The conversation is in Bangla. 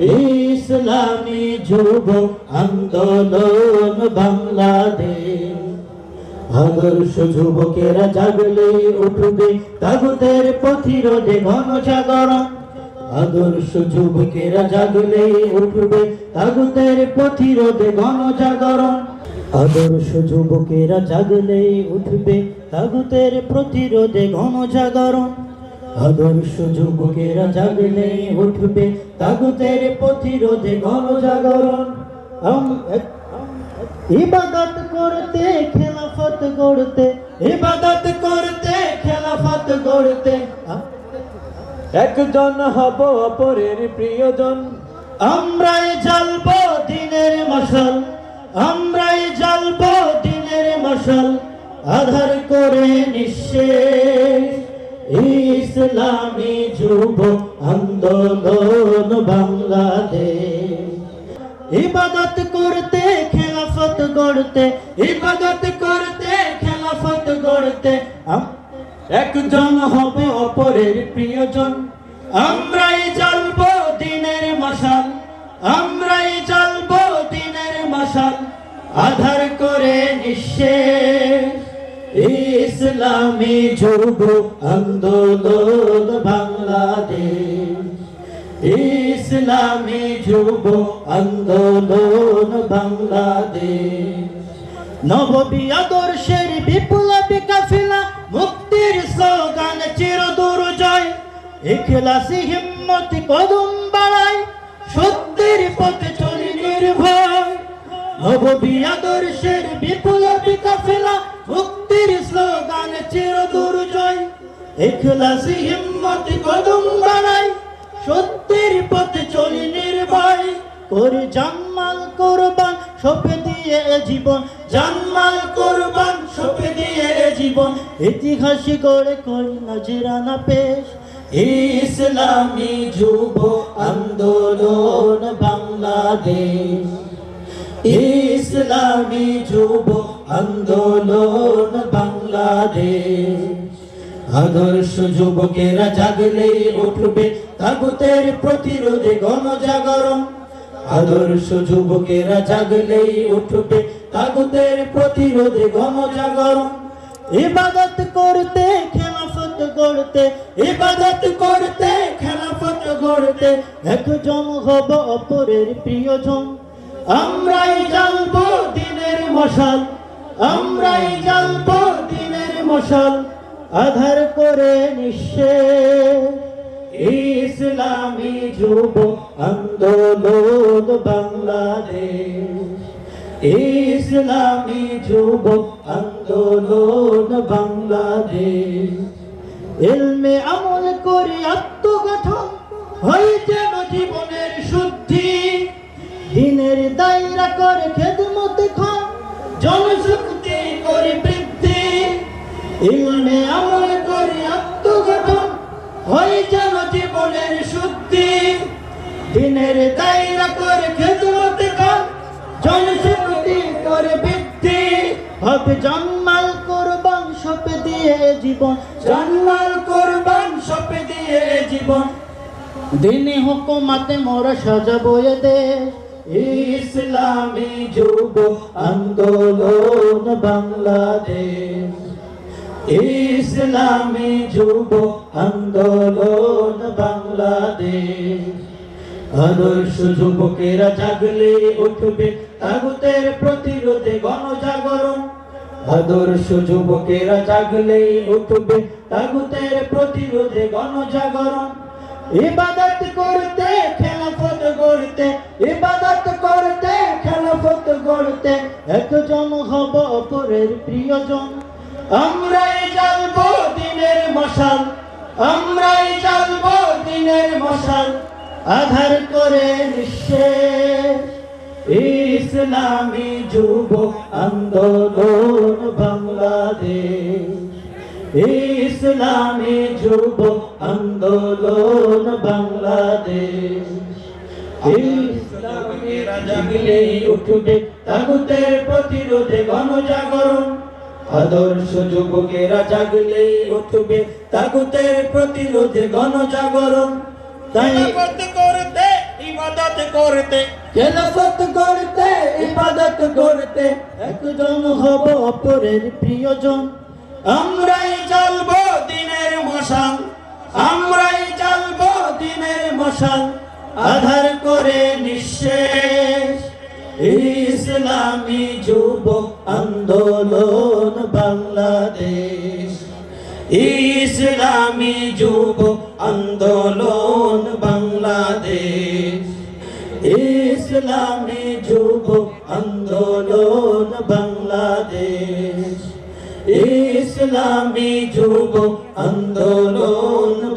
ইসলামী যুব আন্দোলন বাংলাদেশ। আদর্শ যুবকেরা জাগলে উঠবে তাগুদের প্রতিরোধে ঘন গণজাগরণ। আদর্শ যুবকেরা জাগলে উঠবে তাগুদের প্রতিরোধে ঘন গণজাগরণ। আদর্শ যুবকেরা জাগলে উঠবে তাগুতের প্রতিরোধে গণজাগরণ। আদর্শ যুবকেরা জাগলে উঠবে তাগুতের প্রতিরোধে গণজাগরণ। আম- এক- ইবাদত করতে, খেলাফত গড়তে, ইবাদত করতে, খেলাফত গড়তে। একজন হব অপরের প্রিয়জন। আমরাই জ্বালব দিনের মশাল আমরাই জ্বালব দিনের মশাল আধার করে নিঃশেষ। ইসলামী যুব আন্দোলন বাংলাদেশ। ইবাদত করতে, খেলাফত গড়তে, ইবাদত করতে, খেলাফত গড়তে একজন হবে অপরের প্রিয়জন। আমরাই জ্বালবো দিনের মশাল। আমরাই জ্বালবো দিনের মশাল। আধার ইসলামী যুব আন্দোলন বাংলাদেশ। ইসলামী যুব আন্দোলন বাংলাদেশ। নববী আদর্শের বিপ্লবী কাফিলা মুক্তির স্লোগান চিরদূর জয় ইখলাসি হিম্মতি কদম বাড়ায়, সত্যের পথে চলি নির্ভয়। নববী আদর্শের বিপ্লবী কাফিলা মুক্তির স্লোগান চিরদূর জয় ইখলাসি হিম্মতি কদম বাড়ায় সত্যের পথে চলি নির্ভয়। করে জানমাল কোরবান সপে দিয়ে জীবন। জানমাল কোরবান সপে দিয়ে এ জীবন। ইতিহাসে গড়ে করি নজরানা পেশ। ইসলামী যুব আন্দোলন বাংলাদেশ। ইসলামী যুব আন্দোলন বাংলাদেশ। আদর্শ যুবকেরা জাগলে উঠবে তাগুতের প্রতিরোধে গণজাগরণ। আদর্শ যুবকেরা জাগলে উঠবে তাগুতের প্রতিরোধে গণজাগরণ। ইবাদত করতে, খেলাফত গড়তে, ইবাদত করতে, খেলাফত গড়তে একজন হব অপরের প্রিয়জন। আমরাই জ্বালবো দিনের মশাল, আমরাই জ্বালবো দিনের মশাল, আধার করে নিঃশেষ। ইসলামী যুব আন্দোলন বাংলাদেশ। ইসলামী যুব আন্দোলন বাংলাদেশ। এলমে আমল করে আত্মগঠন হয় যেন জীবনের করে খেদমত খান জনশক্তি করে বৃদ্ধি। ইলমে আমল করে আত্মগঠন হয় যেন জীবনের শুদ্ধি। দিনের দায়রা করে খেদমত খান জনশক্তি করে বৃদ্ধি। হবে জন্মাল কোরবান সপে দিয়ে জীবন, জন্মাল কোরবান সপে দিয়ে জীবন। দিনে হুকুমাতে মোরা সাজাবো দেশ। ইসলামী যুব আন্দোলন বাংলাদেশ। ইসলামী যুব আন্দোলন বাংলাদেশ। আদর্শ যুবকেরা জাগলে উঠবে তাগুতের প্রতিরোধে গণজাগরণ। আদর্শ যুবকেরা জাগলে উঠবে তাগুতের প্রতিরোধে গণজাগরণ। ইবাদত করতে, খেলাফত গড়তে, ইবাদত করতে, খেলাফত গড়তে, একজন হব অপরের প্রিয়জন। আমরাই জ্বালবো দিনের মশাল, আমরাই জ্বালবো দিনের মশাল, আধার করে নিঃশেষ। ইসলামী যুব আন্দোলন বাংলাদেশ। ইসলামী যুব আন্দোলন বাংলাদেশ। উঠবে তাগুতের প্রতিরোধে গণজাগরণ। আদর্শ যুবকেরা জাগলেই উঠবে তাগুতের প্রতিরোধে গণজাগরণ। তাই ইবাদত করতে ইবাদত করতে। খেলাফত করতে ইবাদত করতে একজন হব অপরের প্রিয়জন। আমরাই জ্বালবো দিনের মশাল, আমরাই জ্বালবো দিনের মশাল, আধার করে নিঃশেষ। ইসলামী যুব আন্দোলন বাংলাদেশ। ইসলামী যুব আন্দোলন বাংলাদেশ। ইসলামী যুব আন্দোলন বাংলাদেশ। ইসলামী যুব আন্দোলন